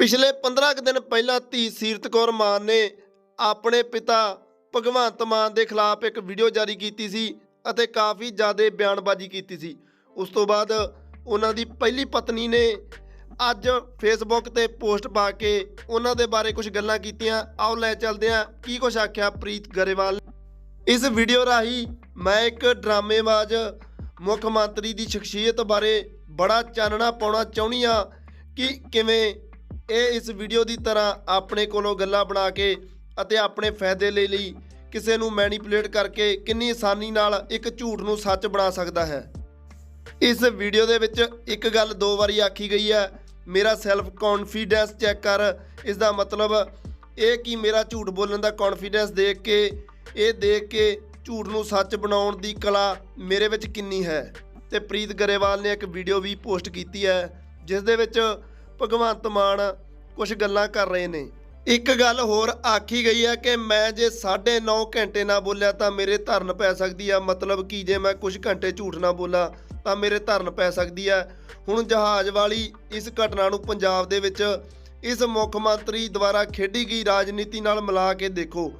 ਪਿਛਲੇ 15 ਕੁ ਦਿਨ ਪਹਿਲਾਂ ਧੀ ਸੀਰਤ ਕੌਰ ਮਾਨ ਨੇ ਆਪਣੇ ਪਿਤਾ ਭਗਵੰਤ ਮਾਨ ਦੇ ਖਿਲਾਫ ਇੱਕ ਵੀਡੀਓ ਜਾਰੀ ਕੀਤੀ ਸੀ ਅਤੇ ਕਾਫੀ ਜ਼ਿਆਦਾ ਬਿਆਨਬਾਜ਼ੀ ਕੀਤੀ ਸੀ। ਉਸ ਤੋਂ ਬਾਅਦ ਉਹਨਾਂ ਦੀ ਪਹਿਲੀ ਪਤਨੀ ਨੇ ਅੱਜ ਫੇਸਬੁੱਕ ਤੇ ਪੋਸਟ ਪਾ ਕੇ ਉਹਨਾਂ ਦੇ ਬਾਰੇ ਕੁਝ ਗੱਲਾਂ ਕੀਤੀਆਂ। ਆਓ ਲੈ ਚੱਲਦੇ ਹਾਂ ਕੀ ਕੁਝ ਆਖਿਆ ਪ੍ਰੀਤ ਗਰੇਵਾਲ ਇਸ ਵੀਡੀਓ ਰਾਹੀਂ ਮੈਂ ਇੱਕ ਡਰਾਮੇਬਾਜ਼, ਮੁੱਖ ਮੰਤਰੀ ਦੀ ਸ਼ਖਸੀਅਤ ਬਾਰੇ ਬੜਾ ਚਾਨਣਾ ਪਾਉਣਾ ਚਾਹੁੰਦੀ ਹਾਂ ਕਿ ਕਿਵੇਂ ਇਹ ਇਸ ਵੀਡੀਓ ਦੀ ਤਰ੍ਹਾਂ ਆਪਣੇ ਕੋਲੋਂ ਗੱਲਾਂ ਬਣਾ ਕੇ ਅਤੇ ਆਪਣੇ ਫਾਇਦੇ ਲਈ ਲਈ ਕਿਸੇ ਨੂੰ ਮੈਨੀਪੂਲੇਟ ਕਰਕੇ ਕਿੰਨੀ ਆਸਾਨੀ ਨਾਲ ਇੱਕ ਝੂਠ ਨੂੰ ਸੱਚ ਬਣਾ ਸਕਦਾ ਹੈ। ਇਸ ਵੀਡੀਓ ਦੇ ਵਿੱਚ ਇੱਕ ਗੱਲ ਦੋ ਵਾਰੀ ਆਖੀ ਗਈ ਹੈ। ਮੇਰਾ ਸੈਲਫ ਕੌਨਫੀਡੈਂਸ ਚੈੱਕ ਕਰ। ਇਸ ਦਾ ਮਤਲਬ ਇਹ ਕਿ ਮੇਰਾ ਝੂਠ ਬੋਲਣ ਦਾ ਕੌਨਫੀਡੈਂਸ ਦੇਖ ਕੇ, ਇਹ ਦੇਖ ਕੇ ਝੂਠ ਨੂੰ ਸੱਚ ਬਣਾਉਣ ਦੀ ਕਲਾ ਮੇਰੇ ਵਿੱਚ ਕਿੰਨੀ ਹੈ। ਤੇ ਪ੍ਰੀਤ ਗਰੇਵਾਲ ਨੇ ਇੱਕ ਵੀਡੀਓ ਵੀ ਪੋਸਟ ਕੀਤੀ ਹੈ ਜਿਸ ਦੇ ਵਿੱਚ ਭਗਵੰਤ ਮਾਨ ਕੁਝ ਗੱਲਾਂ ਕਰ ਰਹੇ ਨੇ। ਇੱਕ ਗੱਲ ਹੋਰ ਆਖੀ ਗਈ ਹੈ ਕਿ ਮੈਂ ਜੇ 9.5 ਘੰਟੇ ਨਾ ਬੋਲਿਆ ਤਾਂ ਮੇਰੇ ਧਰਨ ਪੈ ਸਕਦੀ ਆ। ਮਤਲਬ ਕਿ ਜੇ ਮੈਂ ਕੁਝ ਘੰਟੇ ਝੂਠ ਨਾ ਬੋਲਾਂ ਤਾਂ ਮੇਰੇ ਧਰਨ ਪੈ ਸਕਦੀ ਹੈ ਹੁਣ ਜਹਾਜ਼ ਵਾਲੀ ਇਸ ਘਟਨਾ ਨੂੰ ਪੰਜਾਬ ਦੇ ਵਿੱਚ ਇਸ ਮੁੱਖ ਮੰਤਰੀ ਦੁਆਰਾ ਖੇਡੀ ਗਈ ਰਾਜਨੀਤੀ ਨਾਲ ਮਿਲਾ ਕੇ ਦੇਖੋ।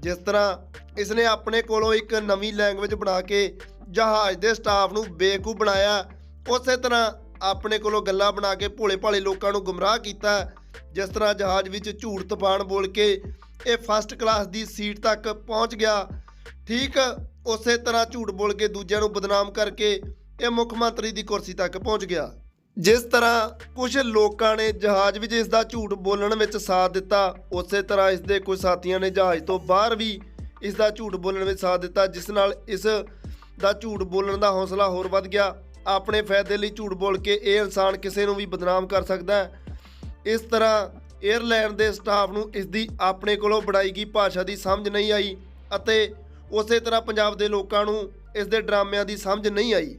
ਜਿਸ ਤਰ੍ਹਾਂ ਇਸ ਨੇ ਆਪਣੇ ਕੋਲੋਂ ਇੱਕ ਨਵੀਂ ਲੈਂਗੁਏਜ ਬਣਾ ਕੇ ਜਹਾਜ਼ ਦੇ ਸਟਾਫ ਨੂੰ ਬੇਕੂ ਬਣਾਇਆ, ਉਸੇ ਤਰ੍ਹਾਂ ਆਪਣੇ ਕੋਲੋਂ ਗੱਲਾਂ ਬਣਾ ਕੇ ਭੋਲੇ ਭਾਲੇ ਲੋਕਾਂ ਨੂੰ ਗੁੰਮਰਾਹ ਕੀਤਾ ਜਿਸ ਤਰ੍ਹਾਂ ਜਹਾਜ਼ ਵਿੱਚ ਝੂਠ ਤੂਫਾਨ ਬੋਲ ਕੇ ਇਹ ਫਸਟ ਕਲਾਸ ਦੀ ਸੀਟ ਤੱਕ ਪਹੁੰਚ ਗਿਆ। ਠੀਕ ਉਸੇ ਤਰ੍ਹਾਂ ਝੂਠ ਬੋਲ ਕੇ ਦੂਜਿਆਂ ਨੂੰ ਬਦਨਾਮ ਕਰਕੇ ਇਹ ਮੁੱਖ ਮੰਤਰੀ ਦੀ ਕੁਰਸੀ ਤੱਕ ਪਹੁੰਚ ਗਿਆ। ਜਿਸ ਤਰ੍ਹਾਂ ਕੁਝ ਲੋਕਾਂ ਨੇ ਜਹਾਜ਼ ਵਿੱਚ ਇਸ ਦਾ ਝੂਠ ਬੋਲਣ ਵਿੱਚ ਸਾਥ ਦਿੱਤਾ, ਉਸੇ ਤਰ੍ਹਾਂ ਇਸ ਦੇ ਕੁਝ ਸਾਥੀਆਂ ਨੇ ਜਹਾਜ਼ ਤੋਂ ਬਾਹਰ ਵੀ ਇਸ ਦਾ ਝੂਠ ਬੋਲਣ ਵਿੱਚ ਸਾਥ ਦਿੱਤਾ, ਜਿਸ ਨਾਲ ਇਸ ਦਾ ਝੂਠ ਬੋਲਣ ਦਾ ਹੌਸਲਾ ਹੋਰ ਵੱਧ ਗਿਆ। ਆਪਣੇ ਫਾਇਦੇ ਲਈ ਝੂਠ ਬੋਲ ਕੇ ਇਹ ਇਨਸਾਨ ਕਿਸੇ ਨੂੰ ਵੀ ਬਦਨਾਮ ਕਰ ਸਕਦਾ ਹੈ। ਇਸ ਤਰ੍ਹਾਂ 에ਅਰਲਾਈਨ ਦੇ ਸਟਾਫ ਨੂੰ ਇਸ ਦੀ ਆਪਣੇ ਕੋਲੋਂ ਬਣਾਈ ਗਈ ਭਾਸ਼ਾ ਦੀ ਸਮਝ ਨਹੀਂ ਆਈ ਅਤੇ ਉਸੇ ਤਰ੍ਹਾਂ ਪੰਜਾਬ ਦੇ ਲੋਕਾਂ ਨੂੰ ਇਸ ਦੇ ਡਰਾਮਿਆਂ ਦੀ ਸਮਝ ਨਹੀਂ ਆਈ।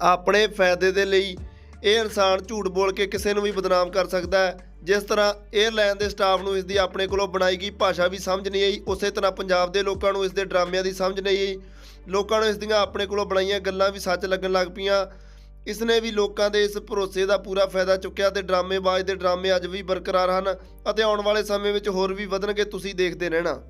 ਆਪਣੇ ਫਾਇਦੇ ਦੇ ਲਈ ਇਹ ਇਨਸਾਨ ਝੂਠ ਬੋਲ ਕੇ ਕਿਸੇ ਨੂੰ ਵੀ ਬਦਨਾਮ ਕਰ ਸਕਦਾ ਹੈ। ਜਿਸ ਤਰ੍ਹਾਂ 에ਅਰਲਾਈਨ ਦੇ ਸਟਾਫ ਨੂੰ ਇਸ ਦੀ ਆਪਣੇ ਕੋਲੋਂ ਬਣਾਈ ਗਈ ਭਾਸ਼ਾ ਵੀ ਸਮਝ ਨਹੀਂ ਆਈ, ਉਸੇ ਤਰ੍ਹਾਂ ਪੰਜਾਬ ਦੇ ਲੋਕਾਂ ਨੂੰ ਇਸ ਦੇ ਡਰਾਮਿਆਂ ਦੀ ਸਮਝ ਨਹੀਂ ਆਈ। ਲੋਕਾਂ ਨੂੰ ਇਸ ਦੀਆਂ ਆਪਣੇ ਕੋਲੋਂ ਬਣਾਈਆਂ ਗੱਲਾਂ ਵੀ ਸੱਚ ਲੱਗਣ ਲੱਗ ਪਈਆਂ। ਇਸ ਨੇ ਵੀ ਲੋਕਾਂ ਦੇ ਇਸ ਭਰੋਸੇ ਦਾ ਪੂਰਾ ਫਾਇਦਾ ਚੁੱਕਿਆ ਤੇ ਡਰਾਮੇਬਾਜ਼ ਦੇ ਡਰਾਮੇ ਅੱਜ ਵੀ ਬਰਕਰਾਰ ਹਨ ਅਤੇ ਆਉਣ ਵਾਲੇ ਸਮੇਂ ਵਿੱਚ ਹੋਰ ਵੀ ਵਧਣਗੇ, ਤੁਸੀਂ ਦੇਖਦੇ ਰਹਿਣਾ।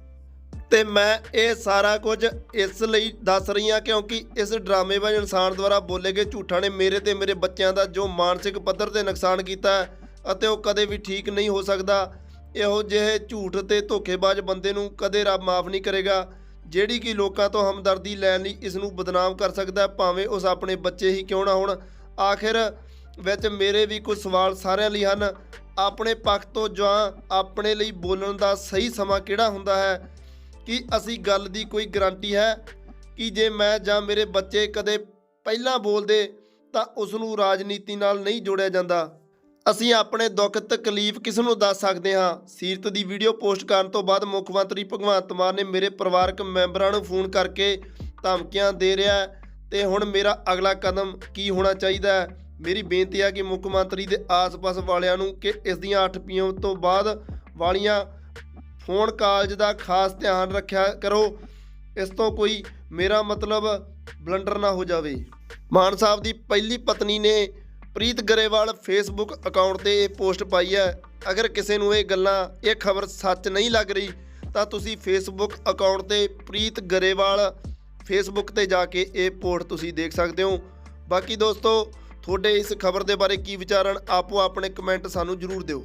ਤੇ ਮੈਂ ਇਹ ਸਾਰਾ ਕੁਝ ਇਸ ਲਈ ਦੱਸ ਰਹੀ ਹਾਂ ਕਿਉਂਕਿ ਇਸ ਡਰਾਮੇਬਾਜ਼ ਇਨਸਾਨ ਦੁਆਰਾ ਬੋਲੇ ਗਏ ਝੂਠਾਂ ਨੇ ਮੇਰੇ ਤੇ ਮੇਰੇ ਬੱਚਿਆਂ ਦਾ ਜੋ ਮਾਨਸਿਕ ਪੱਧਰ ਤੇ ਨੁਕਸਾਨ ਕੀਤਾ ਹੈ ਅਤੇ ਉਹ ਕਦੇ ਵੀ ਠੀਕ ਨਹੀਂ ਹੋ ਸਕਦਾ। ਇਹੋ ਜਿਹੇ ਝੂਠ ਤੇ ਧੋਖੇਬਾਜ਼ ਬੰਦੇ ਨੂੰ ਕਦੇ ਰੱਬ ਮਾਫ ਨਹੀਂ ਕਰੇਗਾ, ਜਿਹੜੀ ਕਿ ਲੋਕਾਂ ਤੋਂ ਹਮਦਰਦੀ ਲੈਣ ਲਈ ਇਸ ਨੂੰ ਬਦਨਾਮ ਕਰ ਸਕਦਾ ਭਾਵੇਂ ਉਸ ਆਪਣੇ ਬੱਚੇ ਹੀ ਕਿਉਂ ਨਾ ਹੋਣ। ਆਖਿਰ ਵਿੱਚ ਮੇਰੇ ਵੀ ਕੁਝ ਸਵਾਲ ਸਾਰਿਆਂ ਲਈ ਹਨ। ਆਪਣੇ ਪੱਖ ਤੋਂ ਜਾਂ ਆਪਣੇ ਲਈ ਬੋਲਣ ਦਾ ਸਹੀ ਸਮਾਂ ਕਿਹੜਾ ਹੁੰਦਾ ਹੈ? ਕਿ ਅਸੀਂ ਗੱਲ ਦੀ ਕੋਈ ਗਾਰੰਟੀ ਹੈ? ਕਿ ਜੇ ਮੈਂ ਜਾਂ ਮੇਰੇ ਬੱਚੇ ਕਦੇ ਪਹਿਲਾਂ ਬੋਲਦੇ ਤਾਂ ਉਸ ਨੂੰ ਰਾਜਨੀਤੀ ਨਾਲ ਨਹੀਂ ਜੋੜਿਆ ਜਾਂਦਾ? ਅਸੀਂ ਆਪਣੇ ਦੁੱਖ, ਤਕਲੀਫ ਕਿਸ ਨੂੰ ਦੱਸ ਸਕਦੇ ਹਾਂ। ਸੀਰਤ ਦੀ ਵੀਡੀਓ ਪੋਸਟ ਕਰਨ ਤੋਂ ਬਾਅਦ ਮੁੱਖ ਮੰਤਰੀ ਭਗਵੰਤ ਮਾਨ ਨੇ ਮੇਰੇ ਪਰਿਵਾਰਕ ਮੈਂਬਰਾਂ ਨੂੰ ਫੋਨ ਕਰਕੇ ਧਮਕੀਆਂ ਦੇ ਰਿਹਾ ਹੈ ਤੇ ਹੁਣ ਮੇਰਾ ਅਗਲਾ ਕਦਮ ਕੀ ਹੋਣਾ ਚਾਹੀਦਾ ਹੈ? ਮੇਰੀ ਬੇਨਤੀ ਹੈ ਕਿ ਮੁੱਖ ਮੰਤਰੀ ਦੇ ਆਸ-ਪਾਸ ਵਾਲਿਆਂ ਨੂੰ ਕਿ ਇਸ ਦੀਆਂ 8 ਪੀਐਮ ਤੋਂ ਬਾਅਦ ਵਾਲੀਆਂ ਫੋਨ ਕਾਲਜ ਦਾ ਖਾਸ ਧਿਆਨ ਰੱਖਿਆ ਕਰੋ। ਇਸ ਤੋਂ ਕੋਈ ਮੇਰਾ ਮਤਲਬ ਬਲੰਡਰ ਨਾ ਹੋ ਜਾਵੇ। ਮਾਨ ਸਾਹਿਬ ਦੀ ਪਹਿਲੀ ਪਤਨੀ ਨੇ ਪ੍ਰੀਤ ਗਰੇਵਾਲ ਫੇਸਬੁੱਕ ਅਕਾਊਂਟ ਤੇ ਇਹ ਪੋਸਟ ਪਾਈ ਹੈ। ਅਗਰ ਕਿਸੇ ਨੂੰ ਇਹ ਗੱਲਾਂ, ਇਹ ਖਬਰ ਸੱਚ ਨਹੀਂ ਲੱਗ ਰਹੀ, ਤਾਂ ਤੁਸੀਂ ਫੇਸਬੁੱਕ ਅਕਾਊਂਟ ਤੇ ਪ੍ਰੀਤ ਗਰੇਵਾਲ ਫੇਸਬੁੱਕ ਤੇ ਜਾ ਕੇ ਇਹ ਪੋਸਟ ਤੁਸੀਂ ਦੇਖ ਸਕਦੇ ਹੋ। ਬਾਕੀ ਦੋਸਤੋ, ਤੁਹਾਡੇ ਇਸ ਖਬਰ ਦੇ ਬਾਰੇ ਕੀ ਵਿਚਾਰਨ ਆਪੋ ਆਪਣੇ ਕਮੈਂਟ ਸਾਨੂੰ ਜ਼ਰੂਰ ਦਿਓ।